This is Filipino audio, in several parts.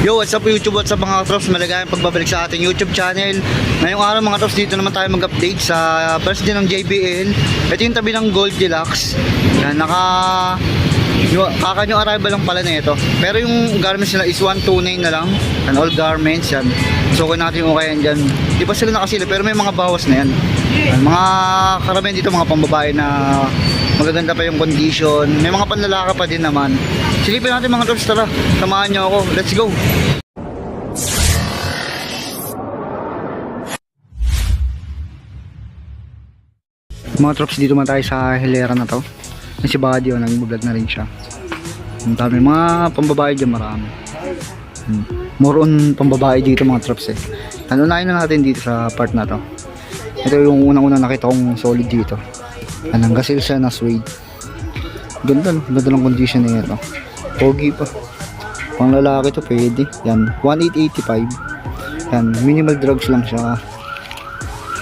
Yo, what's up YouTube? What's up mga trops? Maligayang pagbabalik sa ating YouTube channel. Ngayong araw mga trops, dito naman tayo mag-update sa first din ng JBL. Ito yung tabi ng Gold Deluxe. Yan, naka... Yung, arrival lang pala na ito. Pero yung garments nila is 129 na lang. And all garments yan. So kung natin yung okay yan dyan. Di pa sila nakasila pero may mga bawas na yan. Yan, mga karamihan dito mga pambabae na magaganda pa yung condition. May mga panlalaka pa din naman. Silipin natin mga trops, tara. Samahan nyo ako. Let's go. Mga trops, dito man tayo sa hilera na to. Yung si Buddy, oh, nag-vlog na rin siya. Ang dami, mga pambabae dyan marami. Hmm. More on pambabae dito mga trops eh. Tanunayin na natin dito sa part na to. Ito yung unang-unang nakita kong solid dito. Anong gasil siya na suede. Ganda no, ganda ng condition na ito. Pogi pa. Pang lalaki to pwede. Yan, 1885. Yan, minimal drugs lang siya.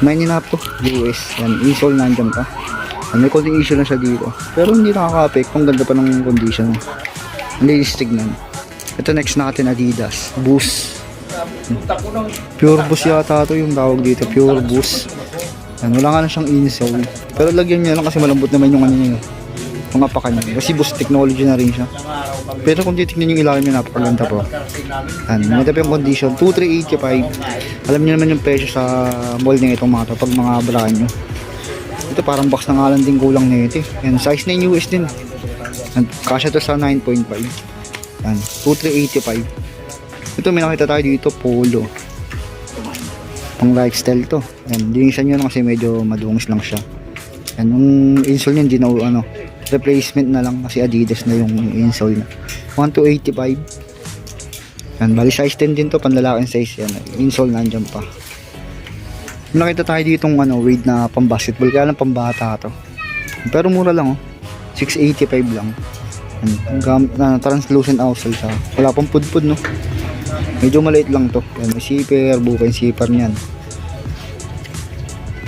9 and a half to, US. Yan, insole nandyan pa. Yan, may konting issue lang siya dito. Pero hindi nakaka-affect. Ang ganda pa ng condition. Ang linis tignan. Ito next natin Adidas. Boost. Pure Boost yata to yung tawag dito. Pure Boost. Yan, wala nga na siyang insole. Pero lagyan niya lang kasi malambot naman yung ano niya. Mga paka niya. Kasi Boost technology na rin siya. Pero kung titignan yung ilalim niya, napakaganda po. Yan, maganda yung condition. 2,385. Alam niyo naman yung presyo sa mall na itong mga to pag mga brand nyo. Ito parang box na nga lang din kulang na ito. eh. Yan, size na yung US din. Yan, kasya to sa 9.5. Yan, 2,385. Ito may nakita tayo dito, polo. Pang lifestyle to. Yan, linisan nyo lang kasi medyo madungis lang siya. Yan, yung insole niya, hindi na ano, replacement na lang kasi Adidas na yung insole na. 1,285. Yan, bali size 10 din to, panlalaking size yan. Insole nandyan pa. Nakita tayo ditong ano, weight na pang basketball, kaya lang pambata to. Pero mura lang oh. 685 lang. Yan, gam- na, translucent outsole siya. Wala pang pudpud no. Medyo maliit lang to. Yan, may zipper, buka yung zipper niyan.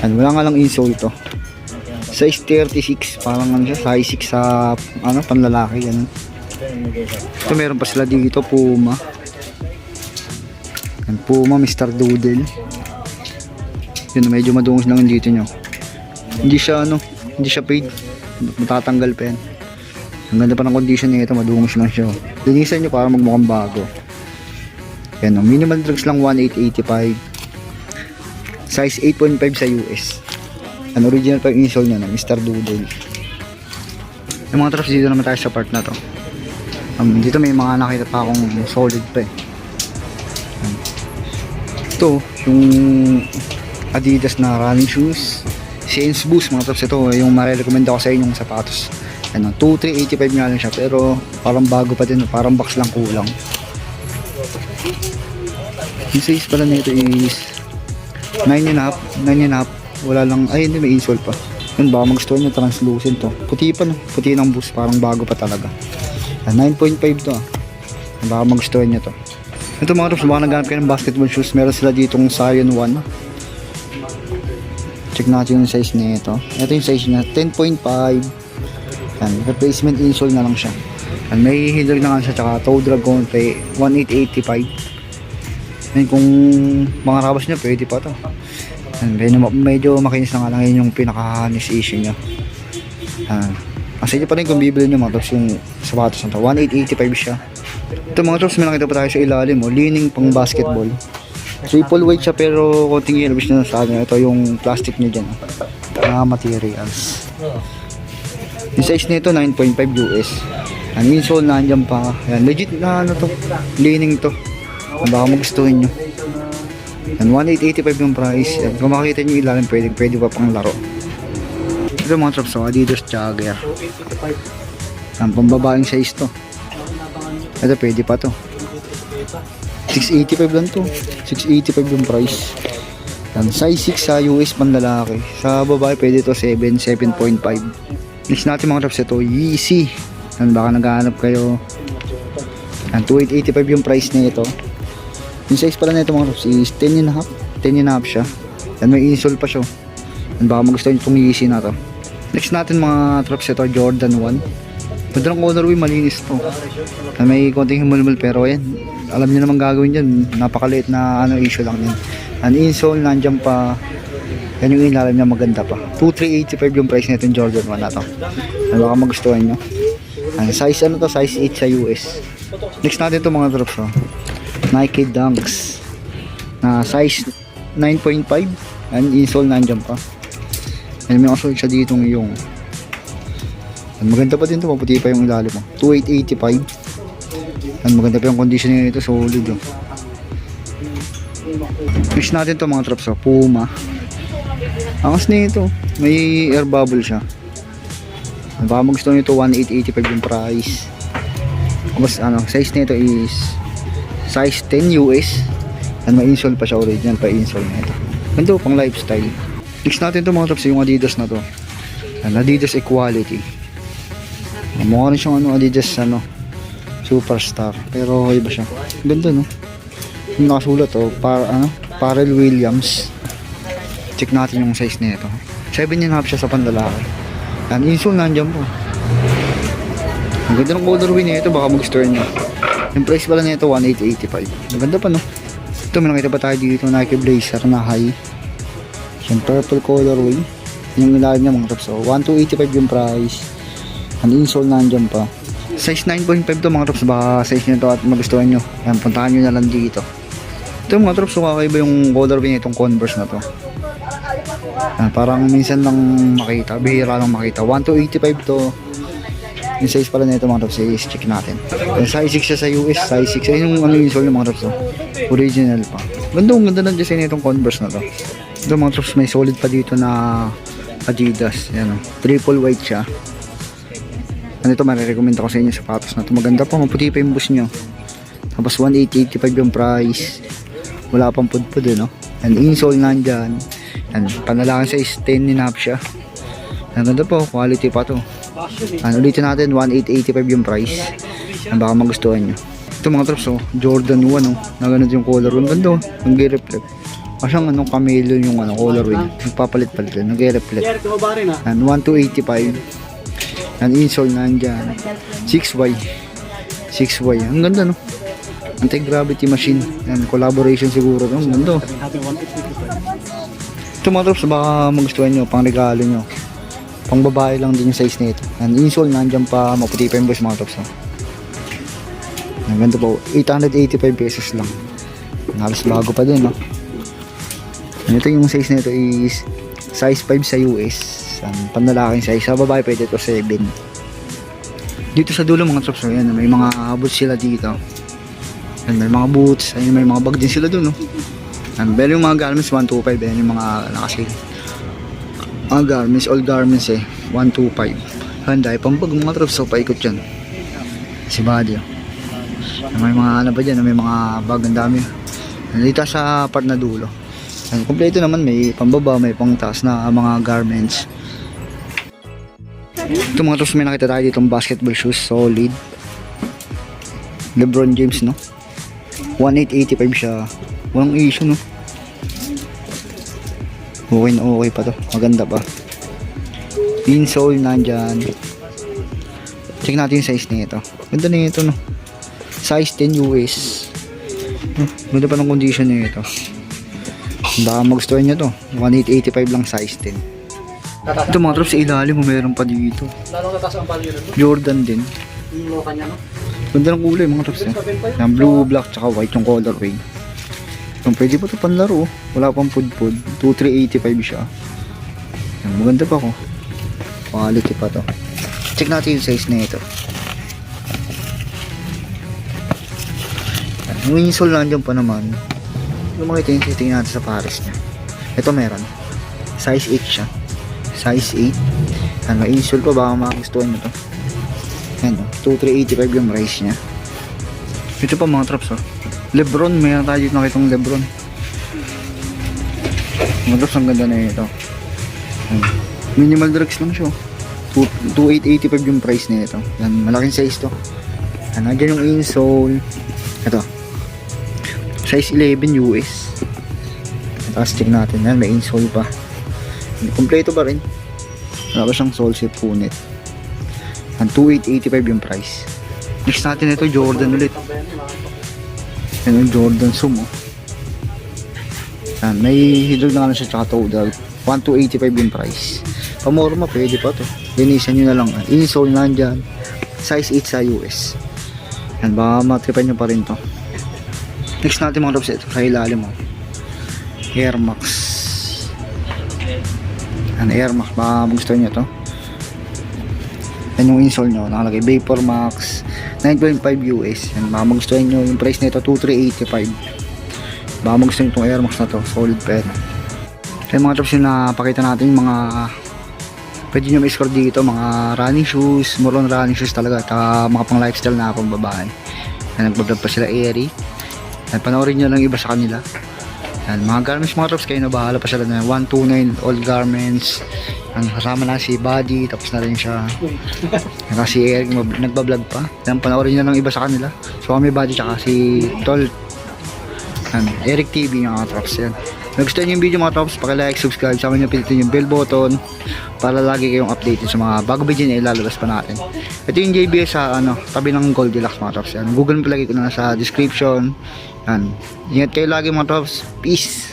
Yan, wala nga lang insole to. Size 36, parang ano siya, size 6 sa ano, panlalaki yan. Ito meron pa sila dito, Puma. Yan, Puma, Mr. Doodle. Yun, medyo madungos lang yung dito nyo. Hindi siya ano, hindi siya paid. Matatanggal pa yan. Ang ganda pa ng condition nito, madungos lang siya. Linisan nyo para magmukhang bago. Yan, oh, minimal drugs lang 1885. Size 8.5 sa US. Ang original pa yung insole niya na Mr. Doodle. Yung mga traps dito naman tayo sa part na to. Um, dito may mga nakita pa akong solid pa eh. Ito, yung Adidas na running shoes. Sense Boost mga traps ito. Yung marirecommend ako sa inyong sapatos. Ano, 2,385 nga lang siya pero parang bago pa din. Parang box lang kulang. Yung size pala nito is 9 and a half, 9 and a half. Wala lang, ay hindi may insole pa. Yun, baka magustuhan nyo translucent to. Puti pa no, puti ng boost, parang bago pa talaga. Ah, 9.5 to ah. Baka magustuhan nyo to. Ito mga tops, baka naghanap kayo ng basketball shoes. Meron sila ditong Zion 1. Check natin yung size nito. Ito yung size niya, 10.5. Yan, replacement insole na lang siya. Yan, may healer na nga siya, tsaka toe drag konti, 1885. Yan, kung mga rabas niya, pwede pa to. Yan, medyo, makinis na nga lang yun yung pinaka-harness issue niya. Yan. Kasi pa rin kung bibili niyo mga tops yung sapatos na to. 1885 siya. Ito mga tops, may nakita pa tayo sa ilalim. Oh, leaning pang basketball. Triple weight siya pero konting yellowish na sa kanya. Ito yung plastic niya dyan. Mga materials. Yung size nito 9.5 US. Ang insole na andyan pa. Yan, legit na ano to. Leaning to. Baka magustuhin nyo. Yan, 1885 yung price. Yan, kung makikita nyo ilalim, pwede, pwede pa pang laro. Ito mga traps, oh, Adidas Jagger. Yan, pambabaeng size to. Ito, pwede pa to. 685 lang to. 685 yung price. Yan, size 6 sa US panlalaki. Sa babae, pwede to 7, 7.5. Next natin mga traps, ito, Yeezy. Yan, baka naghahanap kayo. Yan, 2885 yung price na ito. Yung size pala nito mga traps is 10 and a half. 10 and a half siya. Yan, may insole pa siya. Yan, baka magustuhan nyo itong na to. Next natin mga traps ito, Jordan 1. Ganda ng colorway, malinis to. Yan, may konting himulmul pero yan. alam niyo naman gagawin dyan. Napakaliit na ano issue lang yan. Ang insole, nandyan pa. Yan yung ilalim niya maganda pa. 2,385 yung price nito Jordan 1 na to. Ano baka magustuhan nyo. Ang size ano to, size 8 sa US. Next natin to mga drops oh. Nike Dunks. Na size 9.5. Yan, insole nandyan pa. Yan may kasunod siya dito ng yung. Yan, maganda pa din to, maputi pa yung ilalim mo. 2,885. Yan, maganda pa yung condition nito, solid oh. Fish natin to mga traps oh. Puma. Angas na ito. May air bubble siya. Baka magustuhan nyo ito 1885 yung price. Tapos ano, size nito is size 10 US. And may insole pa siya original pa insole nito. Ganda pang lifestyle. Next natin to mga traps yung Adidas na to. Yan, Adidas Equality. Mukha rin siyang ano, Adidas ano, Superstar. Pero iba siya. Ganda no. Yung nakasulat oh, para ano, Pharrell Williams. Check natin yung size nito. 7 and a half siya sa panlalaki. Yan, insole nandiyan po. Ang ganda ng colorway nito, baka mag-store nyo. Yung price pala nito, 1,885. Ang ganda pa no. Ito, may nakita pa tayo dito, Nike Blazer na high. Yung purple colorway. Yung ilalim niya mga tops. So, 1,285 yung price. Ang insole nandiyan pa. Size 9.5 to mga tops. Baka size nito at magustuhan nyo. Yan, puntahan nyo na lang dito. Ito mga tops, so kakaiba yung colorway nitong Converse na to. Ah, parang minsan lang makita, bihira lang makita. 1,285 to. Yung size pala nito mga tops is check natin. Yung size 6 siya sa US, size 6. Ayun yung ano yung sole ng mga tops. oh. Original pa. Ganda, ang ganda ng design nitong Converse na to. Ito mga tops, may solid pa dito na Adidas. Yan o. Triple white siya. Ano ito, marirecommend ako sa inyo sapatos na to. Maganda pa, maputi pa yung bus nyo. Tapos 1,885 yung price. Wala pang pudpud eh, no? And insole nandyan. Yan, panalaki size 10 and half siya. Ang ganda po, quality pa to. Ano ulitin natin, 1,885 yung price. Ang baka magustuhan nyo. Ito mga traps, oh, Jordan 1, oh. Na ganun yung color. Ang ganda, oh. Nag-reflect. Kasyang anong chameleon yung ano, color ring. Nagpapalit-palit lang. Nag-reflect. Yan, 1,285. Yan, insole nandyan. 6Y. 6Y. Ang ganda, no? Anti-gravity machine. Yan, collaboration siguro. Ang ganda, oh. Sabihin natin 1,855. Ito mga trops, baka magustuhan nyo, pang regalo nyo. Pang babae lang din yung size nito. Ang insole, nandyan pa, maputi pa yung boys mga trops. Oh. Ang ganda po, 885 pesos lang. Halos bago pa din, no? Ito yung size nito is size 5 sa US. Ang panlalaking size. Sa babae pwede to 7. Dito sa dulo mga trops, oh, yan, may mga boots sila dito. Yan, may mga boots, ayun, may mga bag din sila dun, no? Yan, pero yung mga garments, 125, yan yung mga nakasale. Mga garments, all garments eh, 125. Handa, pang bag mga trops, so paikot yan. Si Buddy, oh. May mga ano pa dyan, may mga bag, ang dami. Nandito sa part na dulo. Yan, kompleto naman, may pambaba, may pangtaas na mga garments. Ito mga trops, may nakita tayo dito basketball shoes, solid. Lebron James, no? 1885 siya. Walang issue, no? Okay na okay pa to. Maganda pa. Insole nandyan. Check natin yung size nito. Ganda na ito, no? Size 10 US. Hmm, Ganda pa ng condition nito. Baka magustuhan nyo to. 1885 lang size 10. Ito mga trops, sa ilalim meron pa dito. Jordan din. Ganda ng kulay mga trops. Eh. Yung blue, black, tsaka white yung colorway. Yung pwede pa ito panlaro. Wala pang pudpud. 2385 siya. Yan, maganda pa ko. Quality pa to. Check natin yung size na ito. Yung insole nandiyan pa naman. Yung mga ito yung titingnan natin sa pares niya. Ito meron. Size 8 siya. Size 8. Yan, may insole pa baka makagustuhan nyo to. Yan o. 2385 yung price niya. Ito pa mga traps oh. Lebron, mayroon tayo dito nakitong Lebron. Traps, ang ganda na ito. Minimal drugs lang siya. oh. Two- 2885 yung price nito. Yan, malaking size to. Yan, nandiyan yung insole. Ito. Size 11 US. Tapos check natin. Yan, may insole pa. Kompleto pa rin. Wala pa siyang sole shape punit. Ang 2885 yung price. Next natin ito, Jordan ulit. Yan yung Jordan Sumo. Yan, may hidrog na ano siya tsaka total. 1,285 yung price. Pamorma, pwede pa to. Linisan nyo na lang. Insole nandyan. Size 8 sa US. Yan, baka matripan nyo pa rin to. Next natin mga drops ito sa ilalim mo. Air Max. Yan, Air Max. Baka gusto nyo to. Yan yung insole nyo. Nakalagay Vapor Max. 9.5 US. Yan, baka magustuhan nyo yung price nito 2,385. Baka magustuhan itong Air Max na to. Solid yan. Kaya mga drops yung napakita natin mga pwede nyo ma-score dito mga running shoes, more on running shoes talaga at mga pang lifestyle na pang babae. Yan, nagbablog pa sila Airy. Yan, panoorin nyo lang iba sa kanila. Yan, mga garments mga drops kayo na bahala pa sila na 129 all garments. Yan, kasama na si Buddy, tapos na rin siya. Yan, si Eric nagbablog pa. Yan, panoorin nyo lang iba sa kanila. So kami Buddy tsaka si Tol. Yan, Eric TV mga drops yan. Nagustuhan niyo yung video mga tops, like, subscribe, sama niyo pindutin yung bell button para lagi kayong updated sa mga bago video na ilalabas pa natin. Ito yung JBS sa ano, tabi ng Goldilocks mga tops. Yan. Google mo palagi ko na sa description. Yan. Ingat kayo lagi mga tops. Peace!